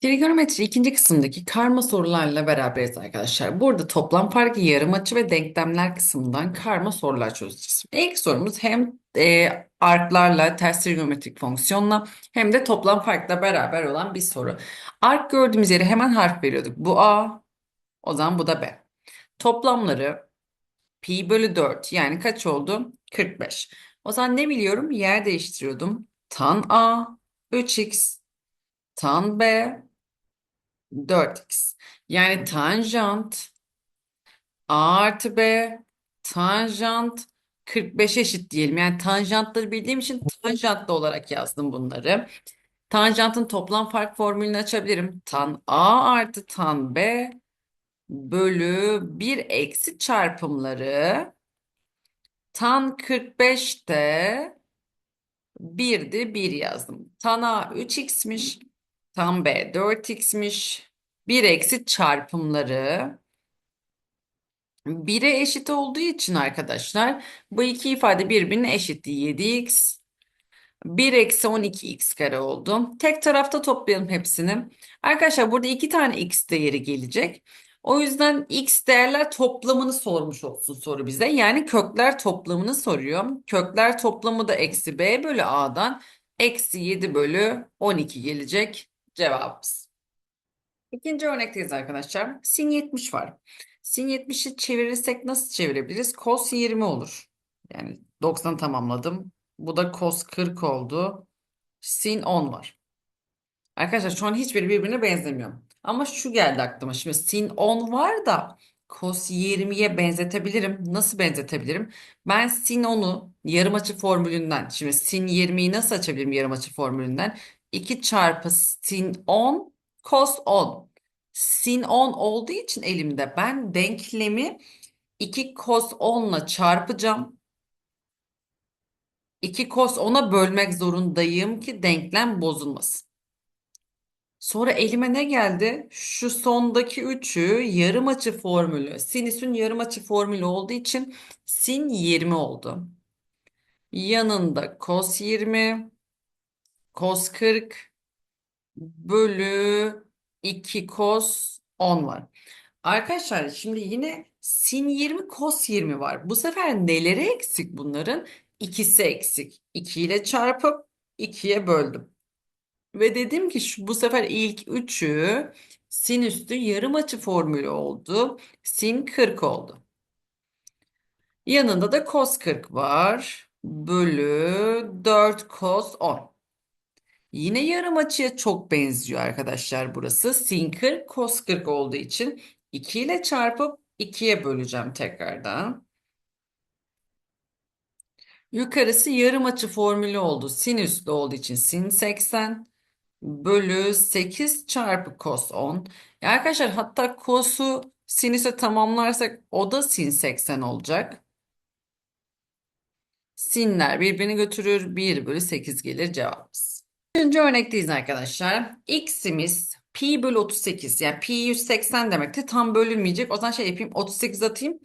Trigonometri ikinci kısımdaki karma sorularla beraberiz arkadaşlar. Burada toplam farkı, yarımaçı ve denklemler kısmından karma sorular çözeceğiz. İlk sorumuz hem e, arklarla, ters trigonometrik fonksiyonla hem de toplam farkla beraber olan bir soru. Ark gördüğümüz yere hemen harf veriyorduk. Bu A, o zaman bu da B. Toplamları pi bölü 4 yani kaç oldu? 45. O zaman ne biliyorum? Yer değiştiriyordum. Tan A 3x, tan B 4x. Yani tanjant a artı b tanjant 45 eşit diyelim. Yani tanjantları bildiğim için tanjantlı olarak yazdım bunları. Tanjantın toplam fark formülünü açabilirim. Tan a artı tan b bölü 1 eksi çarpımları tan 45 de 1'di 1 yazdım. Tan a 3x'miş. Tan b 4x'miş. 1 eksi çarpımları 1'e eşit olduğu için arkadaşlar bu iki ifade birbirine eşitti. 7x 1 eksi 12x kare oldu. Tek tarafta toplayalım hepsini. Arkadaşlar burada iki tane x değeri gelecek. O yüzden x değerler toplamını sormuş olsun soru bize. Yani kökler toplamını soruyor. Kökler toplamı da eksi b bölü a'dan eksi 7 bölü 12 gelecek cevabımız. İkinci örnekteyiz arkadaşlar. Sin 70 var. Sin 70'i çevirirsek nasıl çevirebiliriz? Cos 20 olur. Yani 90 tamamladım. Bu da cos 40 oldu. Sin 10 var. Arkadaşlar şu an hiçbiri birbirine benzemiyor. Ama şu geldi aklıma. Şimdi sin 10 var da cos 20'ye benzetebilirim. Nasıl benzetebilirim? Ben sin 10'u yarımaçı formülünden, şimdi sin 20'yi nasıl açabilirim yarımaçı formülünden? 2 çarpı sin 10 cos 10. Sin 10 olduğu için elimde ben denklemi 2 cos 10 ile çarpacağım. 2 cos 10'a bölmek zorundayım ki denklem bozulmasın. Sonra elime ne geldi? Şu sondaki 3'ü yarım açı formülü. Sinüsün yarım açı formülü olduğu için sin 20 oldu. Yanında cos 20, cos 40 bölü 2 cos 10 var. Arkadaşlar şimdi yine sin 20 cos 20 var. Bu sefer neleri eksik bunların? İkisi eksik. 2 ile çarpıp 2'ye böldüm. Ve dedim ki şu, bu sefer ilk üçü sinüstü yarım açı formülü oldu. Sin 40 oldu. Yanında da cos 40 var. Bölü 4 cos 10. Yine yarım açıya çok benziyor arkadaşlar burası. Sin 40 cos 40 olduğu için 2 ile çarpıp 2'ye böleceğim tekrardan. Yukarısı yarım açı formülü oldu. Sinüslü olduğu için sin 80 bölü 8 çarpı cos 10. Ya arkadaşlar hatta cos'u sinüse tamamlarsak o da sin 80 olacak. Sinler birbirini götürür. 1 bölü 8 gelir cevabımız. Üçüncü örnekteyiz arkadaşlar. X'imiz pi bölü 38 yani pi 180 demekti. Tam bölünmeyecek. O zaman şey yapayım 38 atayım.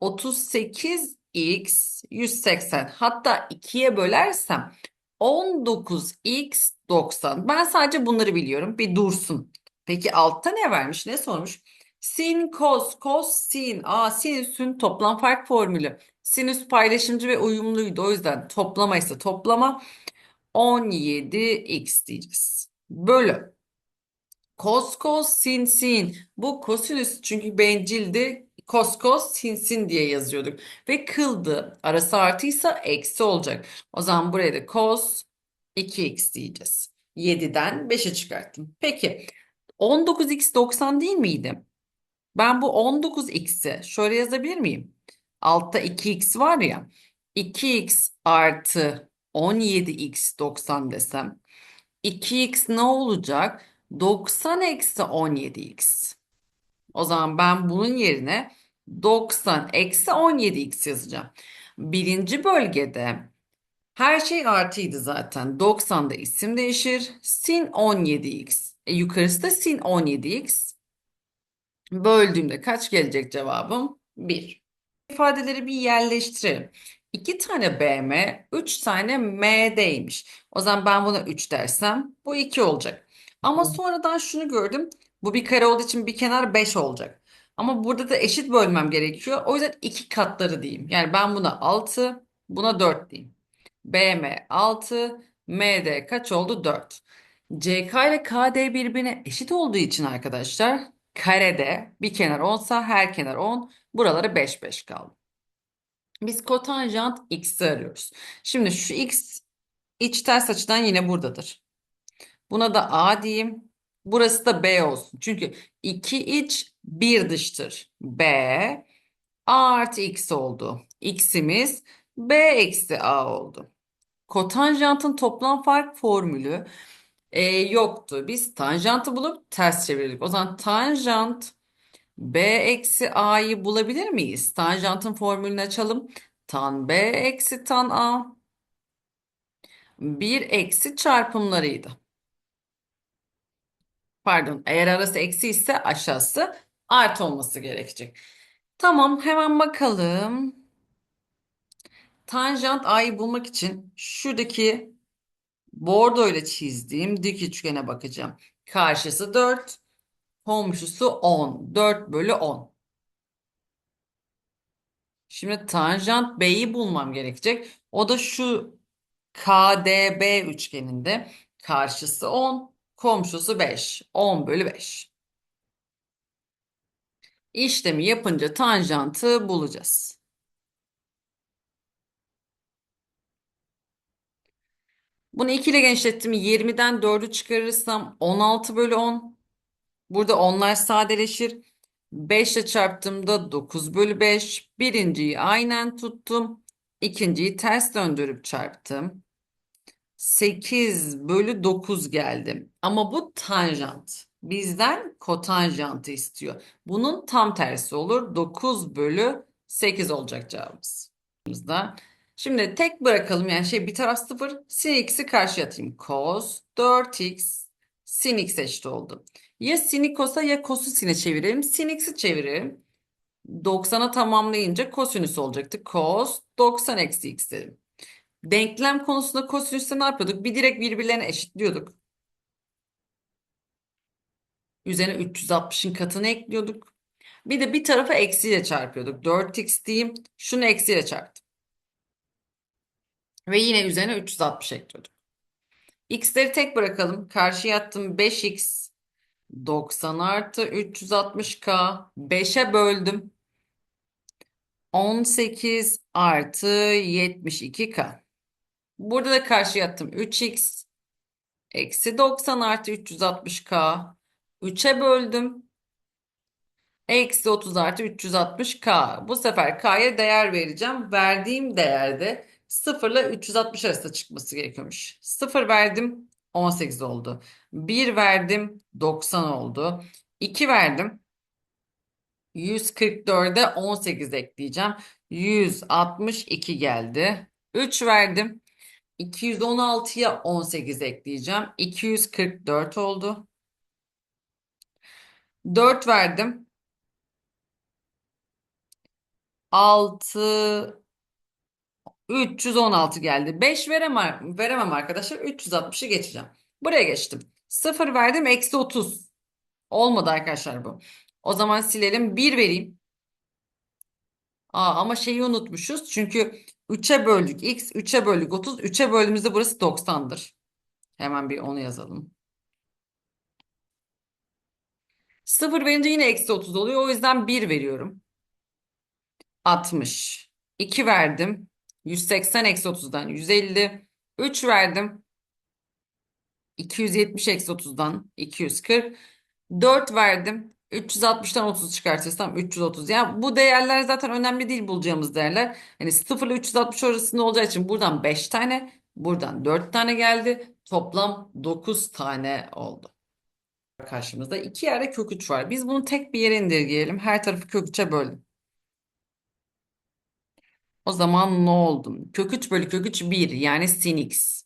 38x 180 hatta 2'ye bölersem 19x 90. Ben sadece bunları biliyorum. Bir dursun. Peki altta ne vermiş? Ne sormuş? Sin, cos, cos, sin. Aa, sinüsün toplam fark formülü. Sinüs paylaşımcı ve uyumluydu. O yüzden toplama ise toplama 17x diyeceğiz. Bölü. Cos, cos, sin, sin. Bu kosinüs çünkü bencildi. Cos, cos, sin, sin diye yazıyorduk. Ve kıldı. Arası artıysa eksi olacak. O zaman buraya da cos 2x diyeceğiz. 7'den 5'e çıkarttım. Peki 19x 90 değil miydi? Ben bu 19x'i şöyle yazabilir miyim? Altta 2x var ya. 2x artı 17x 90 desem. 2x ne olacak? 90 eksi 17x. O zaman ben bunun yerine 90 eksi 17x yazacağım. Birinci bölgede her şey artıydı zaten. 90'da isim değişir. Sin 17x. E, yukarısı da sin 17x. Böldüğümde kaç gelecek cevabım? 1. İfadeleri bir yerleştirelim. 2 tane BM, 3 tane MD'ymiş. O zaman ben buna 3 dersem bu 2 olacak. Ama sonradan şunu gördüm. Bu bir kare olduğu için bir kenar 5 olacak. Ama burada da eşit bölmem gerekiyor. O yüzden iki katları diyeyim. Yani ben buna 6, buna 4 diyeyim. BM 6, MD kaç oldu? 4. CK ile KD birbirine eşit olduğu için arkadaşlar karede bir kenar 10'sa her kenar 10. Buraları 5 5 kaldı. Biz kotanjant x'i arıyoruz. Şimdi şu x iç ters açıdan yine buradadır. Buna da A diyeyim. Burası da B olsun. Çünkü 2 iç 1 dıştır. B A artı X oldu. X'imiz B eksi A oldu. Kotanjantın toplam fark formülü e, yoktu. Biz tanjantı bulup ters çevirdik. O zaman tanjant B eksi A'yı bulabilir miyiz? Tanjantın formülünü açalım. Tan B eksi tan A 1 eksi çarpımlarıydı. Pardon, eğer arası eksi ise aşağısı artı olması gerekecek. Tamam, hemen bakalım. Tanjant A'yı bulmak için şuradaki bordo ile çizdiğim dik üçgene bakacağım. Karşısı 4, komşusu 10. 4 bölü 10. Şimdi tanjant B'yi bulmam gerekecek. O da şu KDB üçgeninde. Karşısı 10, komşusu 5. 10 bölü 5. İşlemi yapınca tanjantı bulacağız. Bunu 2 ile genişlettim. 20'den 4'ü çıkarırsam 16 bölü 10. Burada onlar sadeleşir. 5 ile çarptığımda 9 bölü 5. Birinciyi aynen tuttum. İkinciyi ters döndürüp çarptım. 8 bölü 9 geldi. Ama bu tanjant. Bizden kotanjantı istiyor. Bunun tam tersi olur. 9 bölü 8 olacak cevabımız. Şimdi tek bırakalım yani şey bir taraf 0. Sin x'i karşıya atayım. Cos 4x sin x eşit oldu. Ya sini kosa ya kosu sine çevirelim. Sin x'i çevirelim. 90'a tamamlayınca kosinüs olacaktı. Cos 90 eksi x dedim. Denklem konusunda kosinüste ne yapıyorduk? Bir direkt birbirlerine eşitliyorduk. Üzerine 360'ın katını ekliyorduk. Bir de bir tarafa eksiyle çarpıyorduk. 4x diyeyim. Şunu eksiyle çarptım. Ve yine üzerine 360 ekliyorduk. X'leri tek bırakalım. Karşıya attım 5x 90 artı 360k 5'e böldüm. 18 artı 72k. Burada da karşıya attım 3x eksi 90 artı 360k 3'e böldüm. Eksi 30 artı 360k. Bu sefer k'ya değer vereceğim. Verdiğim değerde 0 ile 360 arasında çıkması gerekiyormuş. 0 verdim 18 oldu. 1 verdim 90 oldu. 2 verdim 144'e 18 ekleyeceğim. 162 geldi. 3 verdim. 216'ya 18 ekleyeceğim. 244 oldu. 4 verdim. 6 316 geldi. 5 veremem, veremem arkadaşlar. 360'ı geçeceğim. Buraya geçtim. 0 verdim. Eksi 30. Olmadı arkadaşlar bu. O zaman silelim. 1 vereyim. Aa, ama şeyi unutmuşuz. Çünkü 3'e böldük x, 3'e böldük 30. 3'e böldüğümüzde burası 90'dır. Hemen bir onu yazalım. 0 verince yine eksi 30 oluyor. O yüzden 1 veriyorum. 60. 2 verdim. 180 eksi 30'dan 150. 3 verdim. 270 eksi 30'dan 240. 4 verdim. 360'tan 30 çıkartırsam 330. Yani bu değerler zaten önemli değil bulacağımız değerler. Hani 0 ile 360 arasında olacağı için buradan 5 tane, buradan 4 tane geldi. Toplam 9 tane oldu. Karşımızda iki yerde kök 3 var. Biz bunu tek bir yere indirgeyelim. Her tarafı kök 3'e böldüm. O zaman ne oldu? Kök 3 bölü kök 3 1 yani sin x.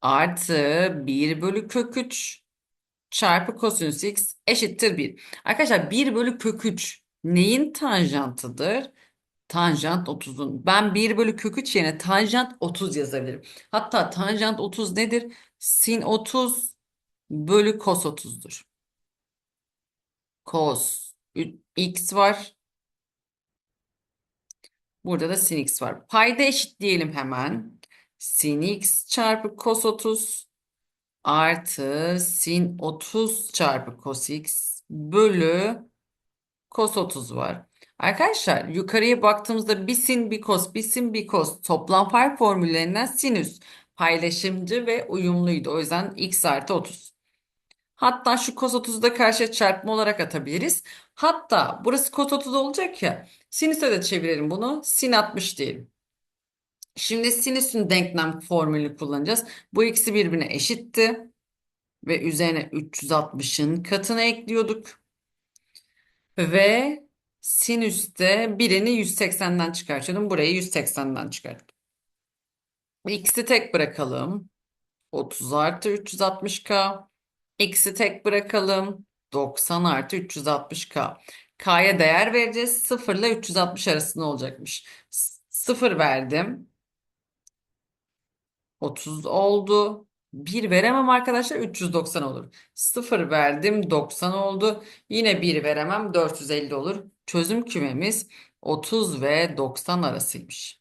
Artı 1 bölü kök 3 çarpı kosinüs x eşittir 1. Arkadaşlar 1 bölü kök 3 neyin tanjantıdır? Tanjant 30'un. Ben 1 bölü kök 3 yerine tanjant 30 yazabilirim. Hatta tanjant 30 nedir? Sin 30 bölü cos 30'dur. Cos ü- x var. Burada da sin x var. Payda eşitleyelim hemen. Sin x çarpı cos 30 artı sin 30 çarpı cos x bölü cos 30 var. Arkadaşlar yukarıya baktığımızda bir sin bir cos bir sin bir cos toplam pay formüllerinden sinüs paylaşımcı ve uyumluydu. O yüzden x artı 30. Hatta şu cos 30'u da karşıya çarpma olarak atabiliriz. Hatta burası cos 30 olacak ya. Sinüse de çevirelim bunu. Sin 60 diyelim. Şimdi sinüsün denklem formülünü kullanacağız. Bu ikisi birbirine eşitti. Ve üzerine 360'ın katını ekliyorduk. Ve sinüste birini 180'den çıkartıyordum. Burayı 180'den çıkarttım. X'i tek bırakalım. 30 artı 360K. X'i tek bırakalım. 90 artı 360K. K'ya değer vereceğiz. 0 ile 360 arasında olacakmış. 0 verdim. 30 oldu. 1 veremem arkadaşlar 390 olur. 0 verdim 90 oldu. Yine 1 veremem 450 olur. Çözüm kümemiz 30 ve 90 arasıymış.